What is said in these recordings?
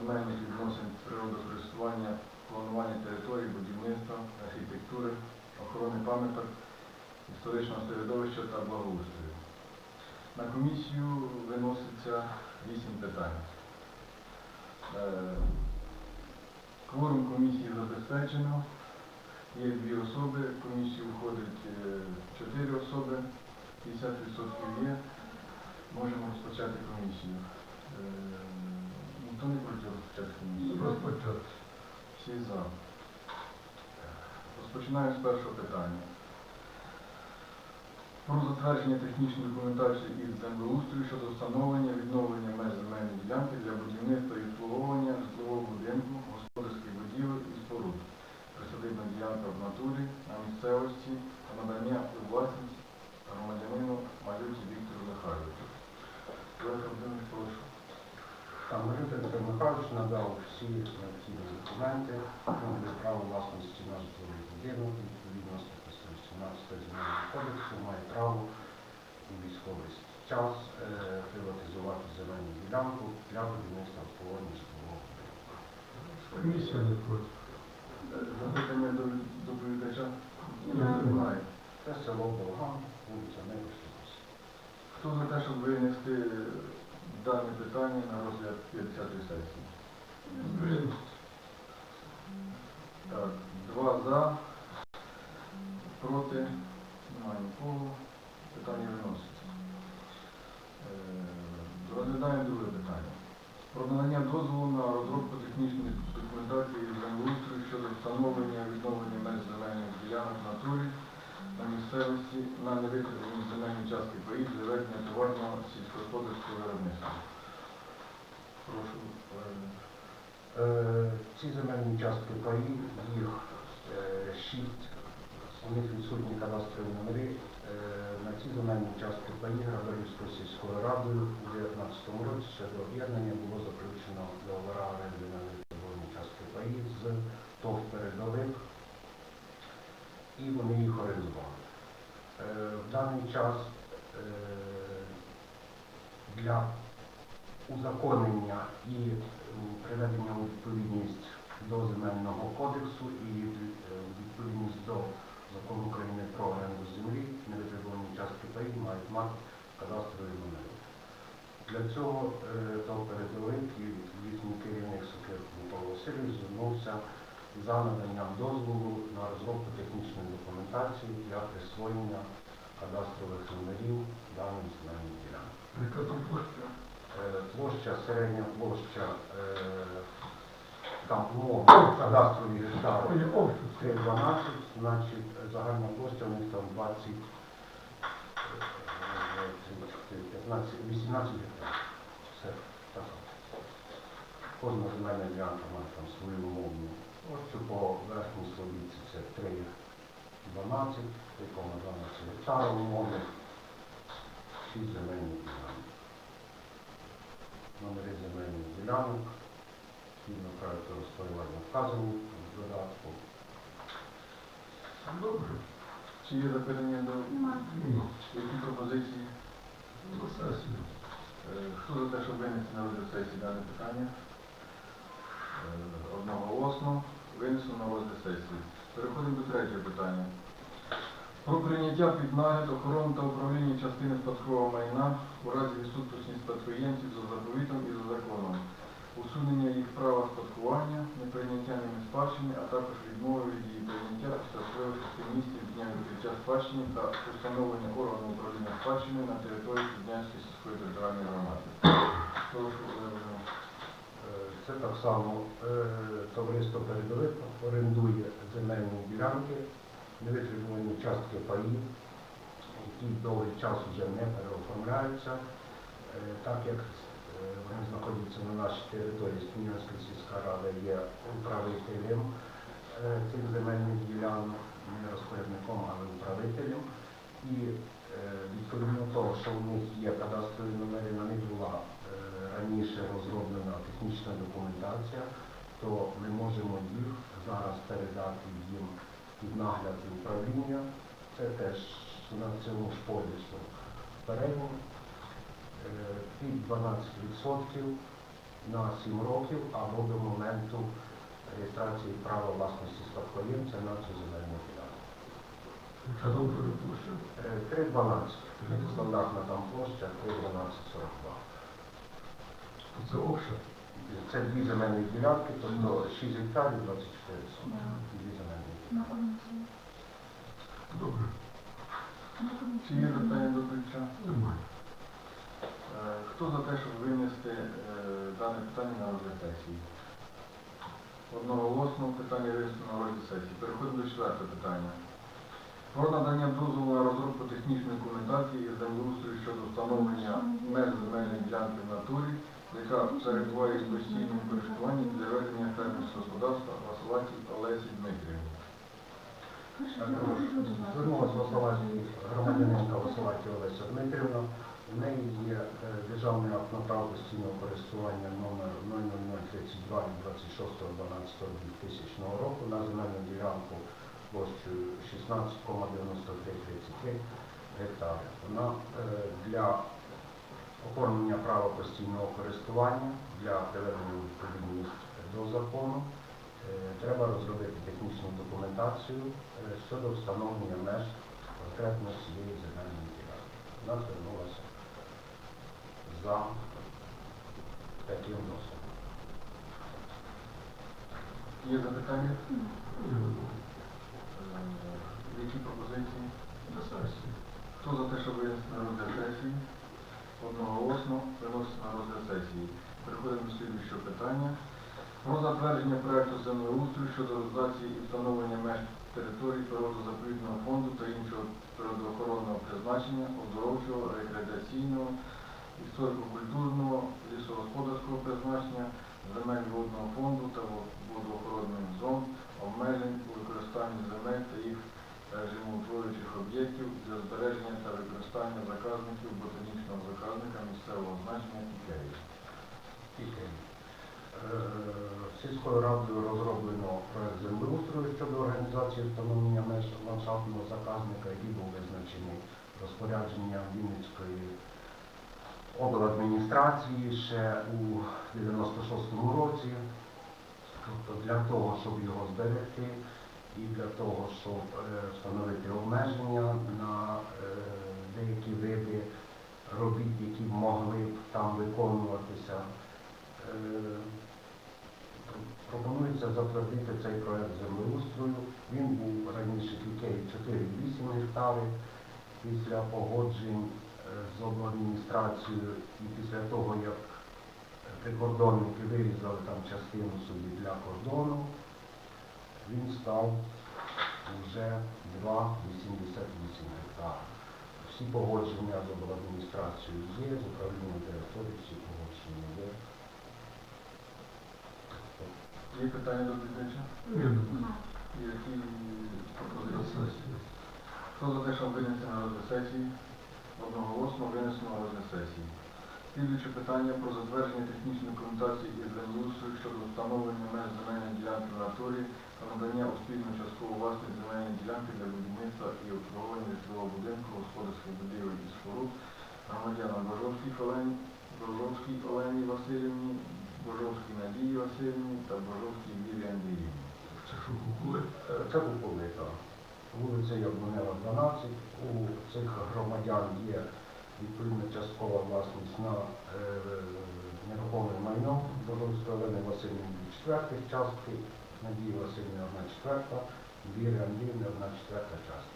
земельних відносин природокористування, планування територій, будівництва, архітектури, охорони пам'яток, історичного середовища та благоустрою. На комісію виноситься вісім питань. Е, Кворум комісії забезпечено. Є дві особи, в комісію входить е, чотири особи, 50% є. Можемо розпочати комісію. Ніхто не розпочати комісію? Розпочати. Всі за. Розпочинаємо з першого питання. Про затвердження технічної документації із землеустрою щодо встановлення відновлення меж земельної ділянки для будівництва і обслуговування житлового будинку, господарських будівель і споруд. Присадибна ділянка в натурі на місцевості та надання у власність громадянину Малюці Віктору Михайловичу. Олег Володимирович, прошу. Там Малюта Петро Михайлович надав всі необхідні документи, ну, без права власності на житловий будинок, відповідно статті 118 земельного кодексу, має право у військовий час е, приватизувати земельну ділянку для будівництва обслуговування житлового будинку. Комісія не проти. Запитання до доповідача? Немає. Це село Болган, вулиця Небесна. Хто за те, щоб винести дане питання на розгляд 50-ї сесії? Так, два за, проти, немає нікого. Питання виноситься. Е, Розглядаємо друге питання. Про надання дозволу на розробку технічної документації землеустрою щодо встановлення і відновлення меж земельних ділянок в натурі на місцевості на невикористані земельні частки паїв для ведення товарного сільськогосподарського виробництва. Прошу. Е, Ці земельні частки паї, їх е, шість, у них відсутні кадастрові номери. Е, На ці земельні частки паї Грабарівською сільською радою у 2019 році ще до об'єднання було заключено договора оренди на відповідні частки паї з ТОВ передовик, і вони їх орендували. В даний час для узаконення і приведення у відповідність до земельного кодексу і е, відповідність до закону України про оренду землі, невитребувані частки паїв мають мати кадастрові номери. Для цього е, передовик і їхній керівник Сокир Микола Васильович звернувся за наданням дозволу на розробку технічної документації для присвоєння кадастрових номерів даним земельним ділянкам. Там площа? Е, середня площа, е, там умови кадастрові гектари Ой, 312, значить загальна площа у них там 20, е, 15, 18 гектарів. Все так. Кожна земельна ділянка має там свою умовну площу, по верхній слобідці це 3, 12, 3,12 гектарів умовних, 6 земельних ділянок номери земельних ділянок, згідно правил розпорядження вказані в додатку. Добре. Чи є запитання до які пропозиції? До сесії. Е, Хто за те, щоб винести на розгляд сесії дане питання? Е, Одноголосно винесено на розгляд сесії. Переходимо до третього питання. Про прийняття під нагляд, охорону та управління частини спадкового майна у разі відсутності спадкоємців за заповітом і за законом, усунення їх права спадкування, неприйняття ними спадщини, а також відмови від її прийняття після шести дня відкриття спадщини та установлення органу управління спадщини на території Піднянської сільської територіальної громади. Е, Це так само е, товариство передовик орендує земельні ділянки, невитребувані частки паїв, які довгий час вже не переоформляються, Е, так як е, вони знаходяться на нашій території, Смілянська сільська рада є управителем е, цих земельних ділянок, не розпорядником, але управителем. І відповідно того, що в них є кадастрові номери, на них була раніше розроблена технічна документація, то ми можемо їх зараз передати їм під нагляд і управління. Це теж на цьому ж полісу передньо. Е, Під 12% на 7 років або до моменту реєстрації права власності спадкоємця на цю земельну ділянку. Що там? Е, 3.12. Стандартна там площа 3.12.42. Це обше? Це дві земельні ділянки, тобто 6 гектарів 24 сотки. На комісії. Добре. На Чи є запитання до доповідача? Немає. Е, Хто за те, щоб винести е, дане питання на розгляд сесії? Одноголосно питання винесено на розгляд сесії. Переходимо до четвертого питання. Про надання дозволу на розробку технічної документації із землеустрою щодо встановлення меж земельної ділянки в натурі, яка перебуває в постійному користуванні для ведення фермерського господарства Василаті Олесі Дмитрівні. Звернулася в Словаччині громадянинка Василаті Олеся Дмитрівна. У неї є державний акт на право постійного користування номер 00032 від 26.12.2000 року на земельну ділянку площею 16,9333 гектари. Вона для оформлення права постійного користування для приведення відповідність до закону треба розробити технічну документацію е, щодо встановлення меж конкретно цієї земельної ділянки. Вона звернулася за таким досвідом. Є запитання? Е, Які пропозиції? До сесії. Хто за те, щоб винести на розгляд сесії? Одноголосно виносить на розгляд сесії. Переходимо до слідуючого питання. Про затвердження проекту землеустрою щодо реалізації і встановлення меж територій природозаповідного фонду та іншого природоохоронного призначення, оздоровчого, рекреаційного, історико-культурного, лісогосподарського призначення, земель водного фонду та водоохоронних зон, обмежень у використанні земель та їх режимоутворюючих об'єктів для збереження та використання заказників ботанічного заказника місцевого значення Ікеї. Е, сільською радою розроблено проект землеустрою щодо організації встановлення меж ландшафтного заказника, який був визначений розпорядженням Вінницької обладміністрації ще у 96-му році. Тобто для того, щоб його зберегти і для того, щоб е, встановити обмеження на е, деякі види робіт, які б могли б там виконуватися. Е, Пропонується затвердити цей проект землеустрою. Він був раніше кількею 4,8 гектари. Після погоджень е, з обладміністрацією і після того, як прикордонники вирізали там частину собі для кордону, він став вже 2,88 гектар. Всі погодження з обладміністрацією є, з управлінням території всі погодження є. Є питання до доповідача? Які пропозиції? сесії. Хто за те, щоб винести на розгляд сесії? Одноголосно винесено на розгляд сесії. Слідуюче питання про затвердження технічної документації із землеустрою щодо встановлення меж земельної ділянки в натурі та надання у спільну часткову власність земельної ділянки для будівництва і обслуговування житлового будинку, господарських будівель і споруд громадянам Божовській Олені Васильівні, Божовській Надії Васильівні та Божовській Вірі Андріївні. Це кукули? Е. Вулиця Яблунева, 12. У цих громадян є відповідна часткова власність на е, нерухоме майно. Божовської Олени дві четвертих частки, Надії Васильівни одна четверта, Віри Андріївни одна четверта частка.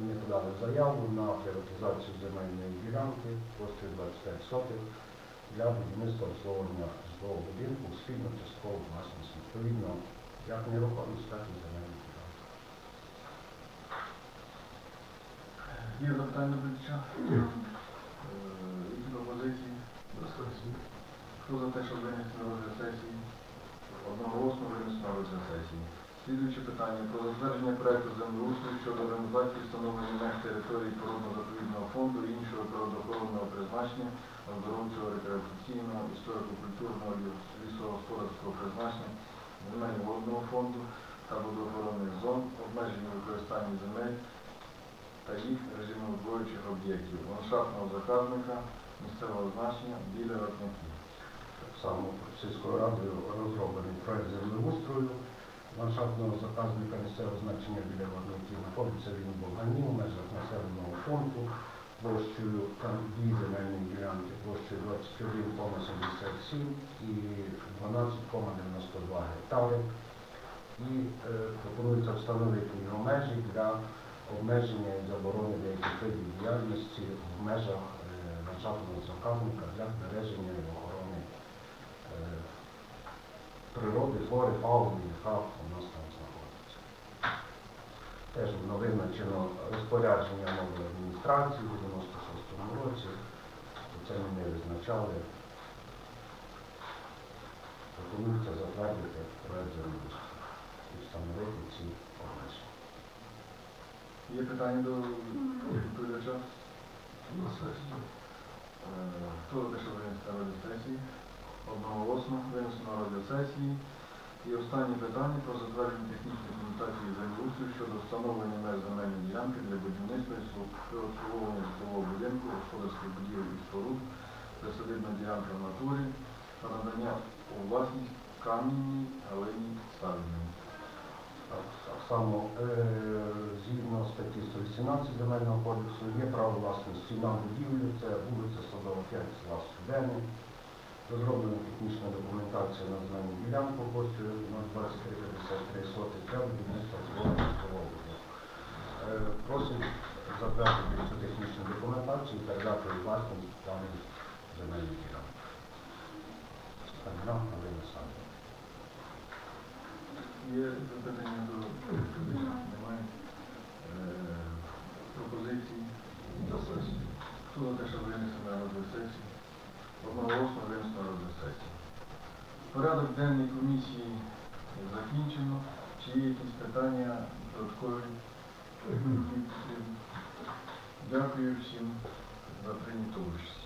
Ми подали заяву на приватизацію земельної ділянки площею 25 сотих для будівництва обслуговування житлового будинку у спільну часткову власність. Відповідно, як нерухомість, так і земельні ділянки. Є запитання до? Ні. Е, Які пропозиції? До сесії. Хто за те, щоб винести на розгляд сесії? Одноголосно винести на розгляд сесії. Слідуюче питання про затвердження проекту землеустрою щодо організації встановлення меж території природно-заповідного фонду і іншого природоохоронного призначення, оздоровчого рекреаційного, історико-культурного ліс- лісогосподарського призначення, земель водного фонду та водоохоронних зон, обмеження використання земель та їх режимоутворюючих об'єктів, ландшафтного заказника, місцевого значення біля Ротників. само сільською радою розроблений проект землеустрою ландшафтного заказника місцевого значення біля Варники. Знаходиться він в Болгані в межах населеного пункту площею дві земельні ділянки площею 21,77 і 12,92 гектари. І е, пропонується встановити його межі для обмеження і заборони деяких видів діяльності в межах е, ландшафтного заказника для збереження е, природи, флори, фауни, яка у нас там знаходиться. Теж воно визначено розпорядження нової адміністрації у 96-му році. Це ми не визначали. Пропонується затвердити проект землеустрою і встановити ці обмеження. Є питання до доповідача? На сесію. Е, Хто за те, що винести на сесії? Одноголосно винесено на розгляд. І останнє питання про затвердження технічної документації землеустрою щодо встановлення меж земельної ділянки для будівництва і обслуговування житлового будинку, господарських будівель і споруд, присадибна ділянка в натурі та надання у власність кам'яній Галині Савіній. Так, само е, згідно статті 118 Земельного кодексу є право власності на будівлю, це вулиця Садова 5, села. Розроблена технічна документація на земельну ділянку площею 02353 соти для будівництва цього Просить затвердити цю технічну документацію і передати власність даної земельної ділянки. Стадна Галина Садова. Є запитання до? Немає. Е, до сесії. Хто за те, що винесено на сесії? Одноголосно винесено на розгляд сесії. Порядок денний комісії закінчено. Чи є якісь питання додаткові? Дякую всім за прийняту участь.